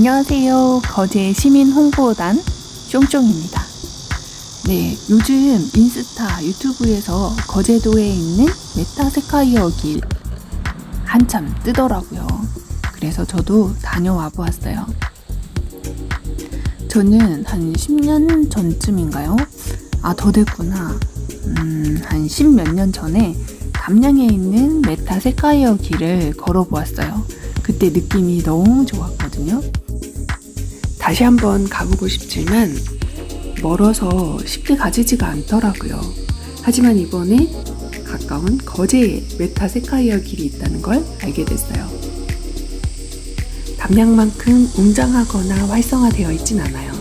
안녕하세요. 거제 시민 홍보단 쫑쫑입니다. 네, 요즘 인스타 유튜브에서 거제도에 있는 메타세카이어 길 한참 뜨더라고요. 그래서 저도 다녀와 보았어요. 저는 한 10년 전쯤인가요? 아, 더 됐구나. 음, 한 10몇 년 전에 담양에 있는 메타세카이어 길을 걸어 보았어요. 그때 느낌이 너무 좋았거든요. 다시 한번 가보고 싶지만 멀어서 쉽게 가지지가 않더라고요. 하지만 이번에 가까운 거제에 메타 세카이어 길이 있다는 걸 알게 됐어요. 담양만큼 웅장하거나 활성화되어 있진 않아요.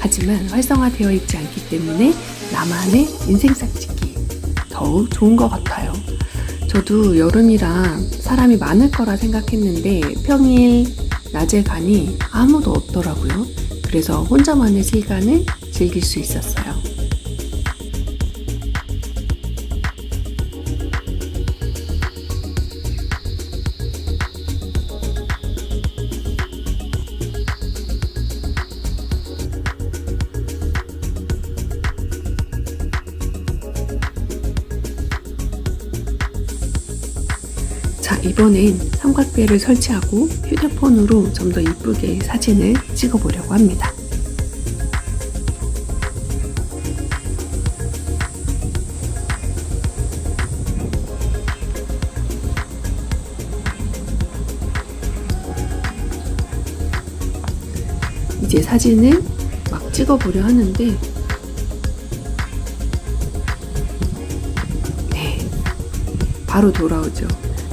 하지만 활성화되어 있지 않기 때문에 나만의 인생샷 찍기 더욱 좋은 것 같아요. 저도 여름이라 사람이 많을 거라 생각했는데 평일 낮에 가니 아무도 없더라고요. 그래서 혼자만의 시간을 즐길 수 있었어요. 자, 이번엔 삼각대를 설치하고 휴대폰으로 좀 더 이쁘게 사진을 찍어 보려고 합니다. 이제 사진을 막 찍어 보려 하는데 네, 바로 돌아오죠.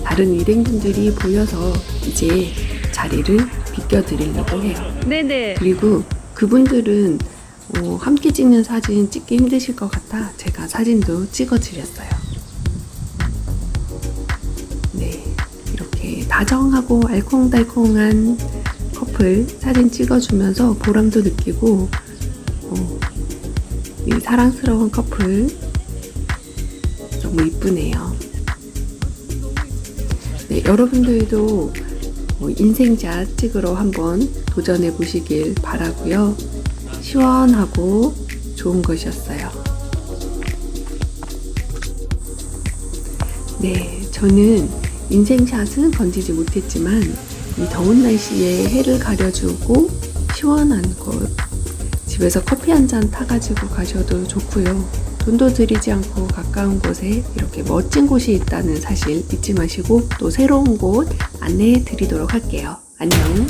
다른 일행분들이 보여서 이제 자리를 비껴드리려고 해요. 네네. 그리고 그분들은 어, 함께 찍는 사진 찍기 힘드실 것 같아 제가 사진도 찍어드렸어요. 네, 이렇게 다정하고 알콩달콩한 커플 사진 찍어주면서 보람도 느끼고 어, 이 사랑스러운 커플 너무 이쁘네요. 네, 여러분들도 뭐 인생샷 찍으러 한번 도전해 보시길 바라고요. 시원하고 좋은 것이었어요. 네, 저는 인생샷은 건지지 못했지만 이 더운 날씨에 해를 가려주고 시원한 곳 집에서 커피 한 잔 타가지고 가셔도 좋고요. 돈도 들이지 않고 가까운 곳에 이렇게 멋진 곳이 있다는 사실 잊지 마시고 또 새로운 곳 안내해 드리도록 할게요. 안녕.